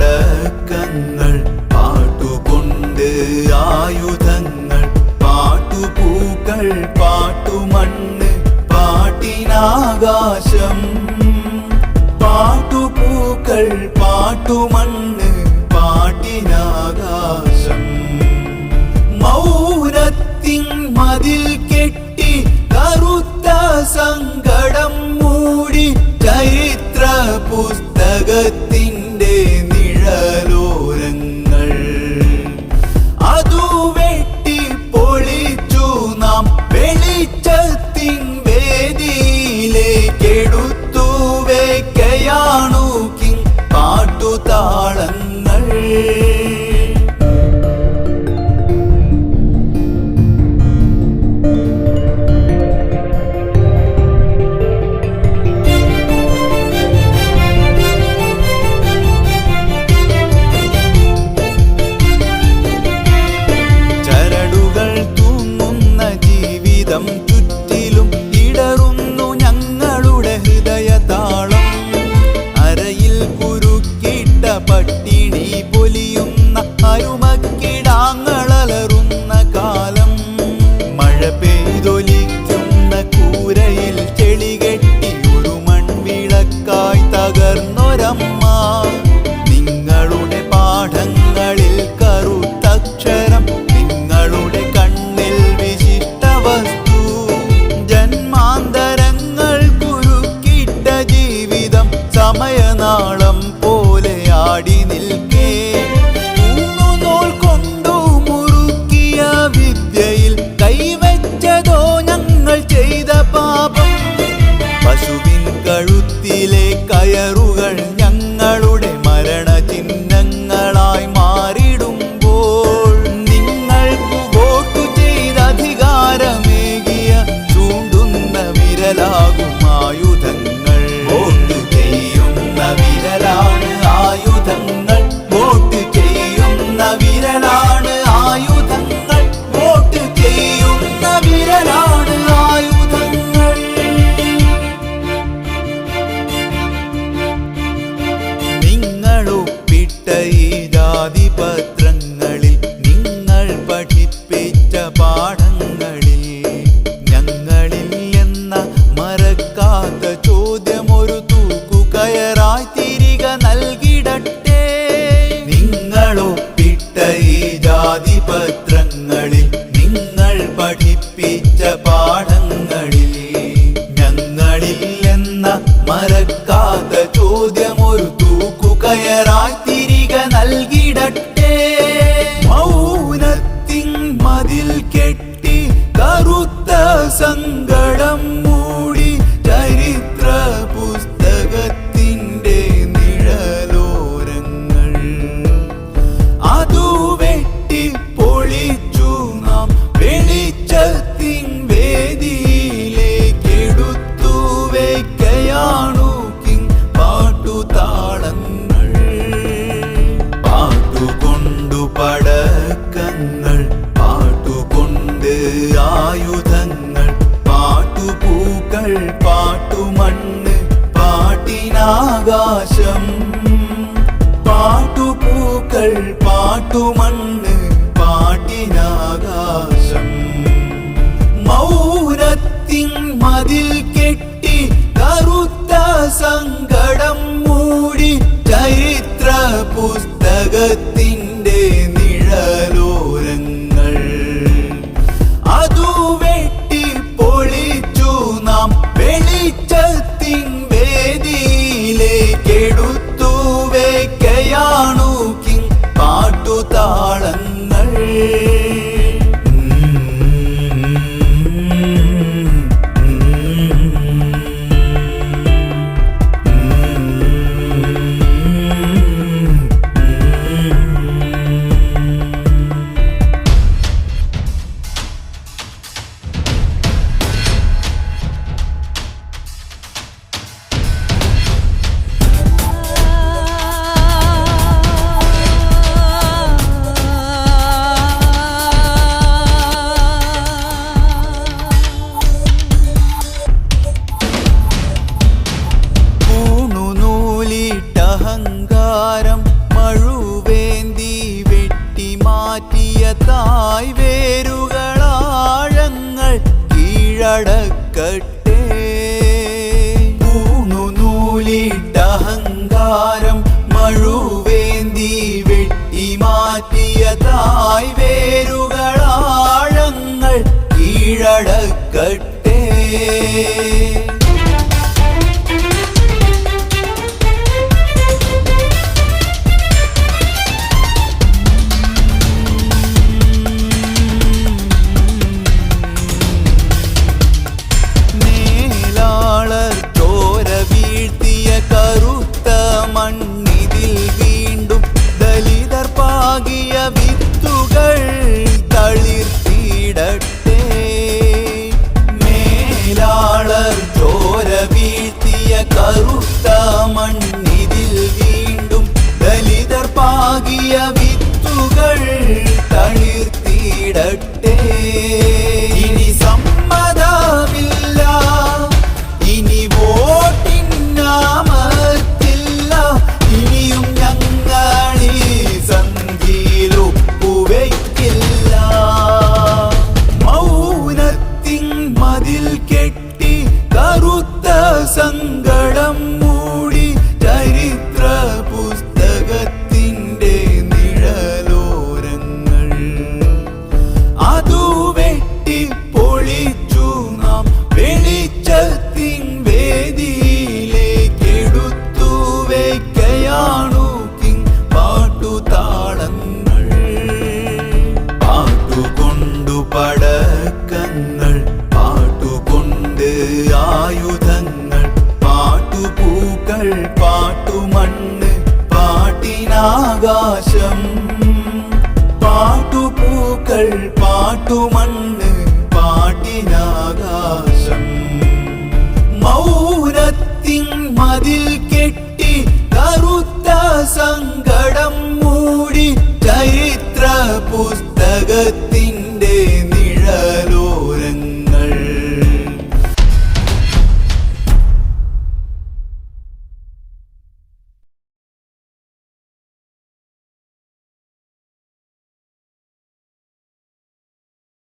പടക്കങ്ങൾ പാട്ടുകൊണ്ട് ആയുധങ്ങൾ പാട്ടുപൂക്കൾ പാട്ടുമണ്ണ് പാട്ടിനാകാശം ഇതിൽ കെട്ടി കറുത്ത സങ്കടം മൂടി ചരിത്ര പുസ്തകത്തിൽ നിങ്ങൾക്കായി തകർന്നൊരമ്മ നിങ്ങളുടെ പാഠങ്ങളിൽ കറുത്തക്ഷരം നിങ്ങളുടെ കണ്ണിൽ വിശിഷ്ട വസ്തു. ജന്മാന്തരങ്ങൾ കുരുക്കിട്ട ജീവിതം സമയനാൾ സങ്കടം മൂടി ചരിത്ര പുസ്തകത്തിന്റെ അഹങ്കാരം മഴുവേന്തി വെട്ടി മാറ്റിയ തായ് വേരുകളാഴങ്ങൾ കീഴടക്കട്ടെ. മൂന്നു നൂലിട്ട അഹങ്കാരം മഴുവേന്തി വെട്ടി മാറ്റിയ തായ് വേരുകളാഴങ്ങൾ കീഴടക്കട്ടെ. கருத்தாமண் പൂക്കൾ പാട്ടുമണ്ണ് പാട്ടിനാകാശം. മൗനത്തിൻ മതിൽ കെട്ടി കറുത്ത സങ്കടം മൂടി ചരിത്ര പുസ്തകത്തിൻ